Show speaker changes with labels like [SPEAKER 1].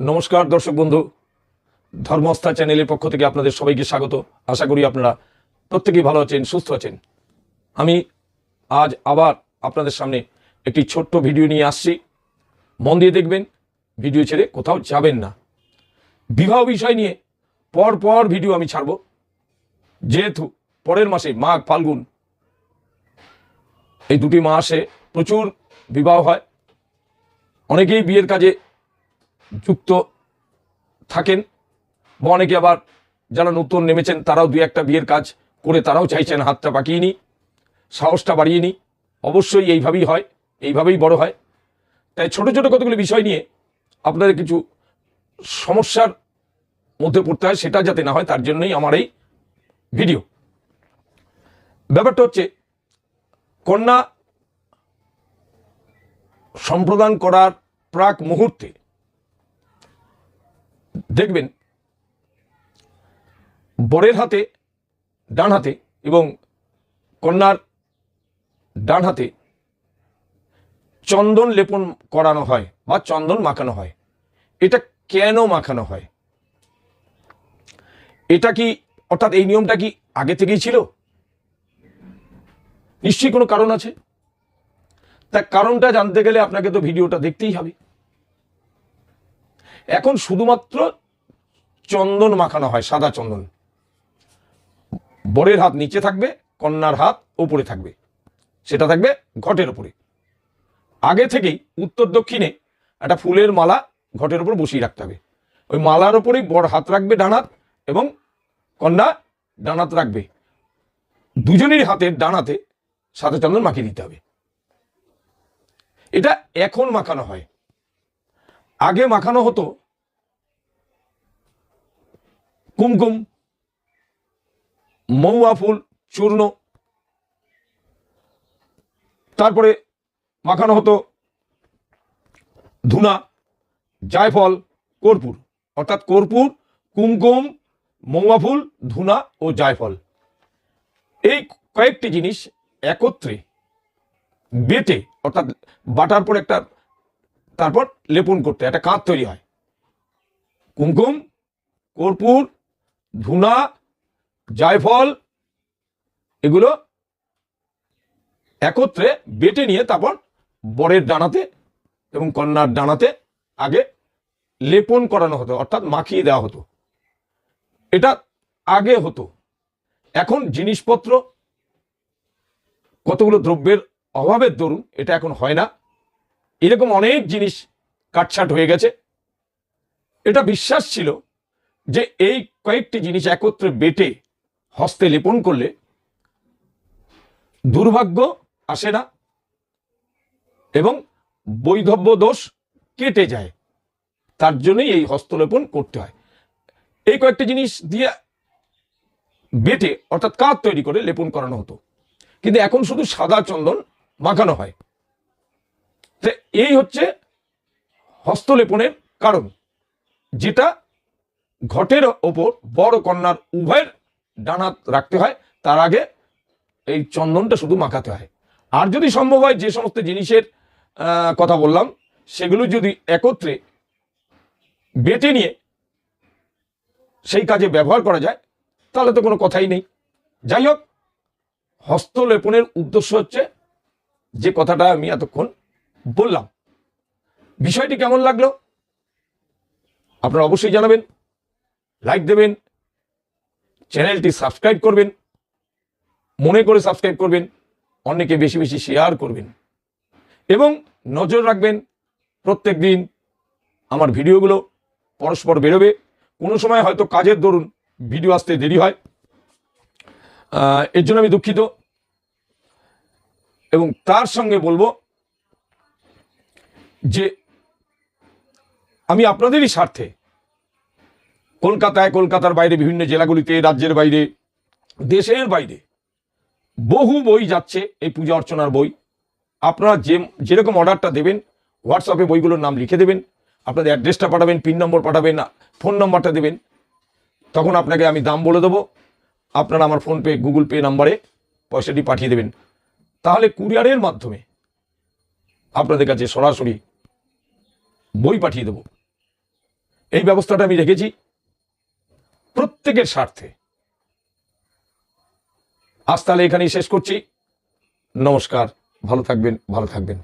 [SPEAKER 1] নমস্কার, দর্শক বন্ধু। ধর্মস্থা চ্যানেলের পক্ষ থেকে আপনাদের সবাইকে স্বাগত। আশা করি আপনারা প্রত্যেকেই ভালো আছেন, সুস্থ আছেন। আমি আজ আবার আপনাদের সামনে একটি ছোট্ট ভিডিও নিয়ে আসছি। মন দিয়ে দেখবেন, ভিডিও ছেড়ে কোথাও যাবেন না। বিবাহ বিষয় নিয়ে পর পর ভিডিও আমি ছাড়ব। যেহেতু পরের মাসে মাঘ ফাল্গুন, এই দুটি মাসে প্রচুর বিবাহ হয়। অনেকেই বিয়ের কাজে যুক্ত থাকেন। বা অনেকে আবার যারা নতুন নেমেছেন, তারাও দুই একটা বিয়ের কাজ করে তারাও চাইছেন হাতটা পাকিয়ে নিই সাহসটা বাড়িয়ে নিই অবশ্যই এইভাবেই হয়, এইভাবেই বড় হয়। তাই ছোট ছোট কতগুলি বিষয় নিয়ে আপনাদের কিছু সমস্যার মধ্যে পড়তে হয়, সেটা যাতে না হয়, তার জন্যই আমার এই ভিডিও। ব্যাপারটা হচ্ছে, কন্যা সম্প্রদান করার প্রাক মুহূর্তে দেখবেন, বরের হাতে, ডান হাতে এবং কন্যার ডান হাতে চন্দন লেপন করানো হয় বা চন্দন মাখানো হয়। এটা কেন মাখানো হয়? এটা কি অর্থাৎ এই নিয়মটা কি আগে থেকেই ছিল? নিশ্চয়ই কোনো কারণ আছে? তা কারণটা জানতে গেলে আপনাকে তো ভিডিওটা দেখতেই হবে। এখন শুধুমাত্র চন্দন মাখানো হয়, সাদা চন্দন। বরের হাত নিচে থাকবে, কন্যার হাত উপরে থাকবে। সেটা থাকবে ঘটের উপরে। আগে থেকেই উত্তর দক্ষিণে একটা ফুলের মালা ঘটের উপর বসিয়ে রাখতে হবে। ওই মালার উপরেই বড় হাত রাখবে ডানাত এবং কন্যা ডানাত রাখবে। দুজনের হাতে সাদা চন্দন মাখিয়ে দিতে হবে। এটা এখন মাখানো হয়। আগে মাখানো হতো। কুমকুম মৌয়া ফুল, চূর্ণ। তারপরে মাখানো হতো ধুনা, জায়ফল, কর্পূর। অর্থাৎ কর্পূর, কুমকুম মৌয়া ফুল, ধুনা ও জায়ফল। এই কয়েকটি জিনিস একত্রে বেটে, অর্থাৎ বাটার পর একটা তারপর লেপন করতে, একটা কাঁধ তৈরি হয়। কুমকুম, কর্পূর, ধুনা, জায়ফল, এগুলো একত্রে বেটে নিয়ে তারপর বরের ডানাতে এবং কন্যার ডানাতে আগে লেপন করানো হতো, অর্থাৎ মাখিয়ে দেওয়া হতো। এটা আগে হতো। এখন জিনিসপত্র, কতগুলো দ্রব্যের অভাবের দরুন, এটা এখন হয় না। এরকম অনেক জিনিস কাটছাট হয়ে গেছে। এটা বিশ্বাস ছিল যে এই কয়েকটি জিনিস একত্রে বেটে হস্তে লেপন করলে দুর্ভাগ্য আসে না এবং বৈধব্য দোষ কেটে যায়। তার জন্যই এই হস্তলেপন করতে হয়। এই কয়েকটি জিনিস দিয়ে বেটে অর্থাৎ কাঁধ তৈরি করে লেপন করানো হতো। কিন্তু এখন শুধু সাদা চন্দন মাখানো হয়। এই হচ্ছে হস্তলেপনের কারণ, যেটা ঘটের ওপর বড় কন্যার উভয়ের ডানাত রাখতে হয়, তার আগে এই চন্দনটা শুধু মাখাতে হয়। আর যদি সম্ভব হয় যে সমস্ত জিনিসের কথা বললাম, সেগুলো যদি একত্রে বেটে নিয়ে সেই কাজে ব্যবহার করা যায়, তাহলে তো কোনো কথাই নেই। যাই হোক, হস্তলেপনের উদ্দেশ্য হচ্ছে যে কথাটা আমি এতক্ষণ বললাম। বিষয়টি কেমন লাগল? আপনারা অবশ্যই জানাবেন লাইক দেবেন, চ্যানেলটি সাবস্ক্রাইব করবেন, মনে করে সাবস্ক্রাইব করবেন, অন্যকে বেশি বেশি শেয়ার করবেন। এবং নজর রাখবেন, প্রত্যেক দিন আমার ভিডিওগুলো পরস্পর বেরোবে। কোনো সময় হয়তো কাজের দরুন ভিডিও আসতে দেরি হয়। এর জন্য আমি দুঃখিত। এবং তার সঙ্গে বলব যে আমি আপনাদেরই স্বার্থে কলকাতায়, কলকাতার বাইরে বিভিন্ন জেলাগুলিতে, রাজ্যের বাইরে, দেশের বাইরে বহু বই যাচ্ছে এই পূজা অর্চনার বই। আপনারা যে, যেরকম অর্ডারটা দেবেন হোয়াটসঅ্যাপে বইগুলোর নাম লিখে দেবেন, আপনাদের অ্যাড্রেসটা পাঠাবেন, পিন নম্বর পাঠাবেন, ফোন নম্বরটা দেবেন, তখন আপনাকে আমি দাম বলে দেবো। আপনারা আমার ফোনপে, গুগল পে নাম্বারে পয়সাটি পাঠিয়ে দেবেন। তাহলে কুরিয়ারের মাধ্যমে আপনাদের কাছে সরাসরি বই পাঠিয়ে দেব। এই ব্যবস্থাটা আমি রেখেছি প্রত্যেকের স্বার্থে। আজ তাহলে এখানেই শেষ করছি। নমস্কার, ভালো থাকবেন ভালো থাকবেন।